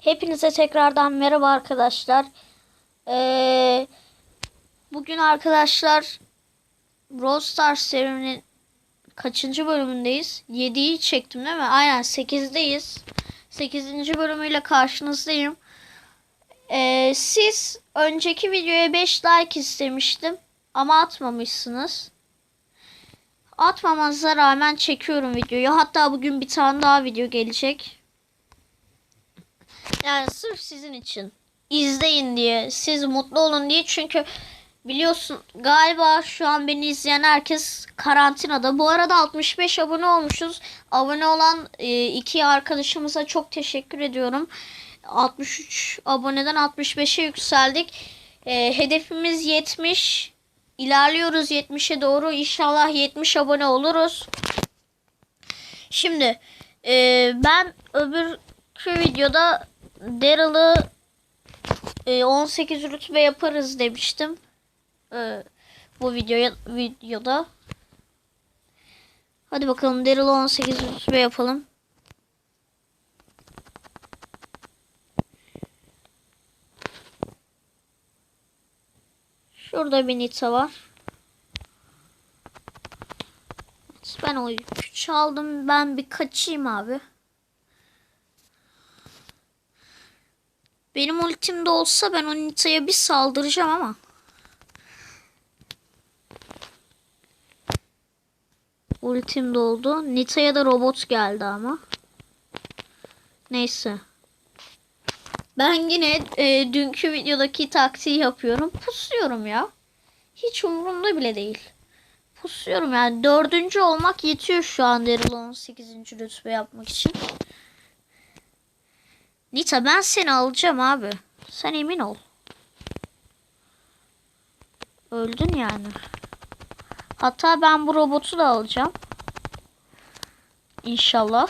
Hepinize tekrardan merhaba arkadaşlar. Ee, bugün arkadaşlar Brawl Stars serinin kaçıncı bölümündeyiz? 7'yi çektim değil mi? Aynen 8'deyiz. 8. bölümüyle karşınızdayım. Ee, siz önceki videoya 5 like istemiştim ama atmamışsınız. Atmamanıza rağmen çekiyorum videoyu. Hatta bugün bir tane daha video gelecek. Yani sırf sizin için. izleyin diye. Siz mutlu olun diye. Çünkü biliyorsun galiba şu an beni izleyen herkes karantinada. Bu arada 65 abone olmuşuz. Abone olan e, iki arkadaşımıza çok teşekkür ediyorum. 63 aboneden 65'e yükseldik. E, hedefimiz 70. İlerliyoruz 70'e doğru. İnşallah 70 abone oluruz. Şimdi e, ben öbürkü videoda Daryl'ı e, 18 rütbe yaparız demiştim. E, bu videoya videoda. Hadi bakalım Daryl'ı 18 rütbe yapalım. Şurada bir Nita var. Ben o yükü çaldım. Ben bir kaçayım abi. Benim ultimde olsa ben o Nita'ya bir saldıracağım ama. Ultim doldu. Nita'ya da robot geldi ama. Neyse. Ben yine e, dünkü videodaki taktiği yapıyorum. Pusuyorum ya. Hiç umurumda bile değil. Pusuyorum yani. Dördüncü olmak yetiyor şu an Daryl 18. rütbe yapmak için. Nita ben seni alacağım abi. Sen emin ol. Öldün yani. Hatta ben bu robotu da alacağım. İnşallah.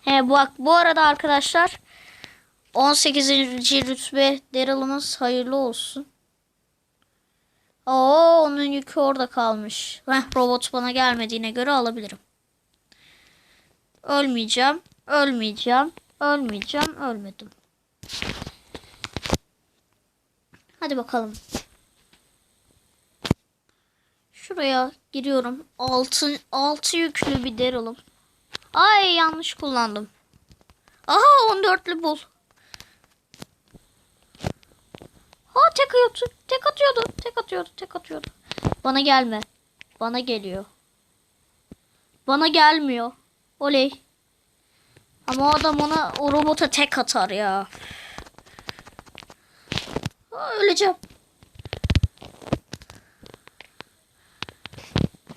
He bak bu arada arkadaşlar 18. rütbe Daryl'ımız hayırlı olsun. Oo onun yükü orada kalmış. Heh, robot bana gelmediğine göre alabilirim. Ölmeyeceğim. Ölmeyeceğim. Ölmeyeceğim. Ölmedim. Hadi bakalım. Şuraya giriyorum. Altı, altı yüklü bir Daryl'ım. Ay yanlış kullandım. Aha 14'lü bul. Ha tek atıyordu. Tek atıyordu. Tek atıyordu. Tek atıyordu. Bana gelme. Bana geliyor. Bana gelmiyor. Oley. Ama adam ona o robota tek atar ya. Öleceğim.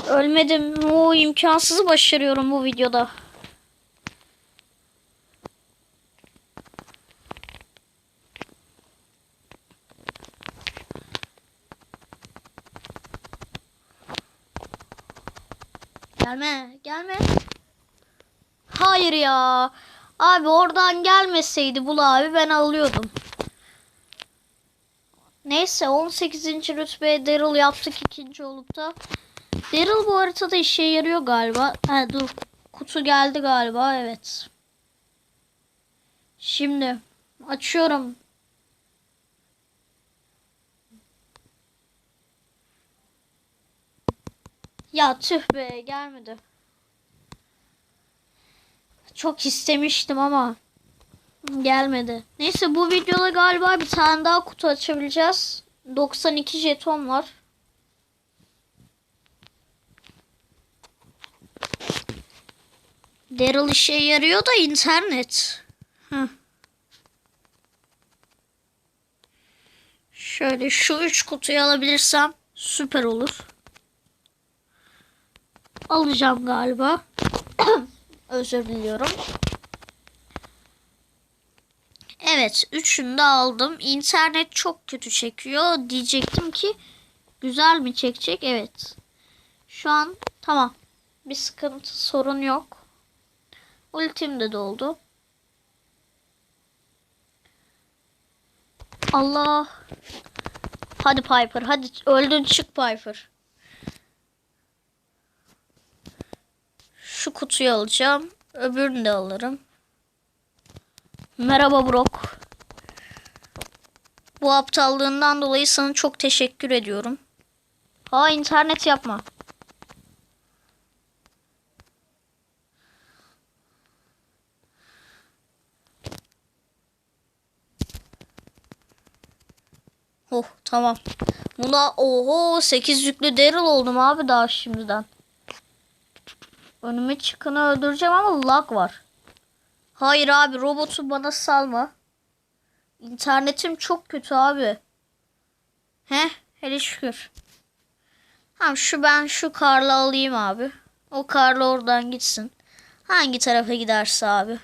Ölmedim. O imkansızı başarıyorum bu videoda. Gelme, gelme. Hayır ya. Abi oradan gelmeseydi bul abi ben alıyordum. Neyse 18. rütbe Daryl yaptık ikinci olup da. Daryl bu haritada işe yarıyor galiba. Ha dur. Kutu geldi galiba evet. Şimdi açıyorum. Ya tüh be gelmedi. Çok istemiştim ama gelmedi. Neyse bu videoda galiba bir tane daha kutu açabileceğiz. 92 jeton var. Daryl işe yarıyor da internet. Heh. Şöyle şu üç kutuyu alabilirsem süper olur. Alacağım galiba. Özür diliyorum. Evet, üçünü de aldım. İnternet çok kötü çekiyor. Diyecektim ki güzel mi çekecek? Evet. Şu an tamam. Bir sıkıntı, sorun yok. Ultim de doldu. Allah. Hadi Piper, hadi öldün çık Piper. Şu kutuyu alacağım. Öbürünü de alırım. Merhaba Brock. Bu aptallığından dolayı sana çok teşekkür ediyorum. Aa internet yapma. Oh tamam. Buna oho 8 yüklü Daryl oldum abi daha şimdiden. Önüme çıkanı öldüreceğim ama lag var. Hayır abi robotu bana salma. İnternetim çok kötü abi. Heh hele şükür. Tamam şu ben şu karla alayım abi. O karla oradan gitsin. Hangi tarafa giderse abi.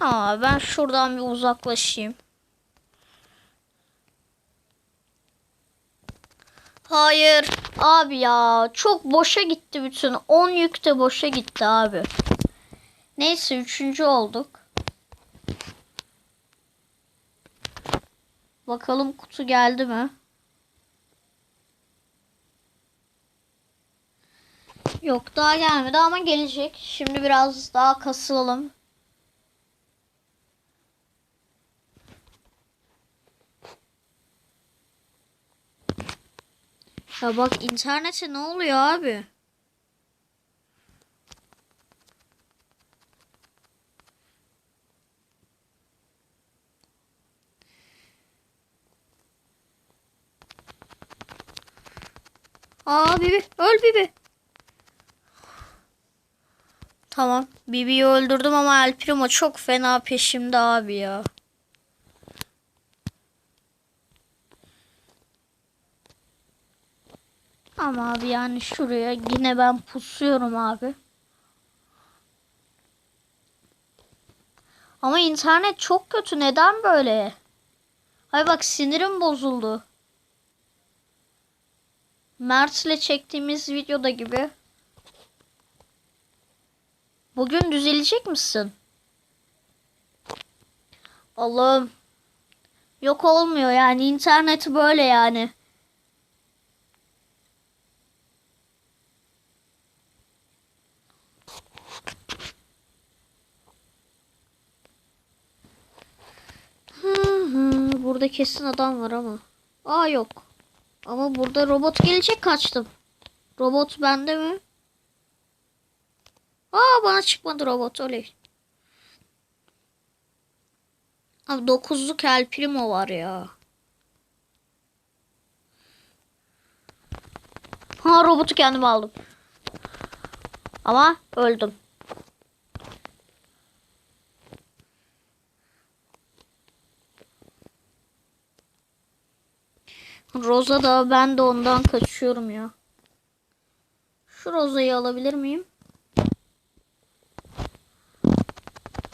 Abi ben şuradan bir uzaklaşayım. Hayır abi ya çok boşa gitti bütün 10 yük de boşa gitti abi. Neyse üçüncü olduk. Bakalım kutu geldi mi? Yok daha gelmedi ama gelecek. Şimdi biraz daha kasılalım. Ya bak internete ne oluyor abi? Aa Bibi öl Bibi. Tamam Bibi'yi öldürdüm ama El Primo çok fena peşimde abi ya. Ama abi yani şuraya yine ben pusuyorum abi. Ama internet çok kötü. Neden böyle? Ay bak sinirim bozuldu. Mert'le çektiğimiz videoda gibi. Bugün düzelecek misin? Allah'ım. Yok olmuyor yani internet böyle yani. Hı burada kesin adam var ama. Aa yok. Ama burada robot gelecek kaçtım. Robot bende mi? Aa bana çıkmadı robot oley. Abi dokuzluk El Primo var ya. Ha robotu kendim aldım. Ama öldüm. Roza da ben de ondan kaçıyorum ya. Şu Roza'yı alabilir miyim?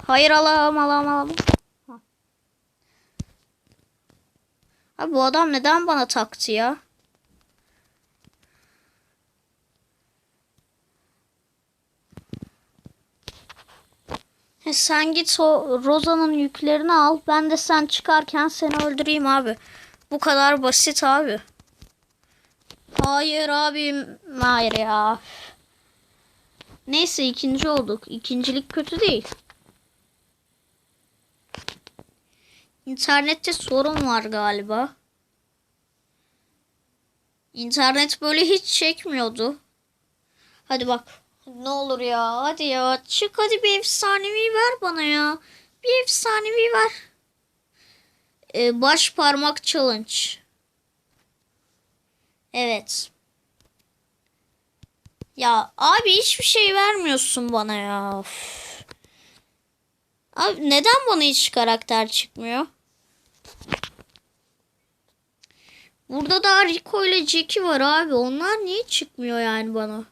Hayır alamam alamam. Ha. Abi bu adam neden bana taktı ya? He, sen git o Roza'nın yüklerini al. Ben de sen çıkarken seni öldüreyim abi. Bu kadar basit abi. Hayır abim. Hayır ya. Neyse ikinci olduk. İkincilik kötü değil. İnternette sorun var galiba. İnternet böyle hiç çekmiyordu. Hadi bak. Ne olur ya. Hadi ya. Çık hadi bir efsanevi ver bana ya. Bir efsanevi ver. Ee, baş parmak challenge. Evet. Ya abi hiçbir şey vermiyorsun bana ya. Üf. Abi neden bana hiç karakter çıkmıyor? Burada da Rico ile Jackie var abi. Onlar niye çıkmıyor yani bana?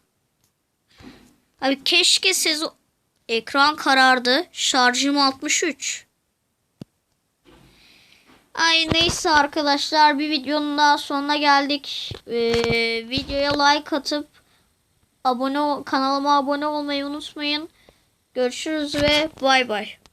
Abi keşke siz ekran karardı. Şarjım 63. Ay neyse arkadaşlar bir videonun daha sonuna geldik. Ee, videoya like atıp abone kanalıma abone olmayı unutmayın. Görüşürüz ve bay bay.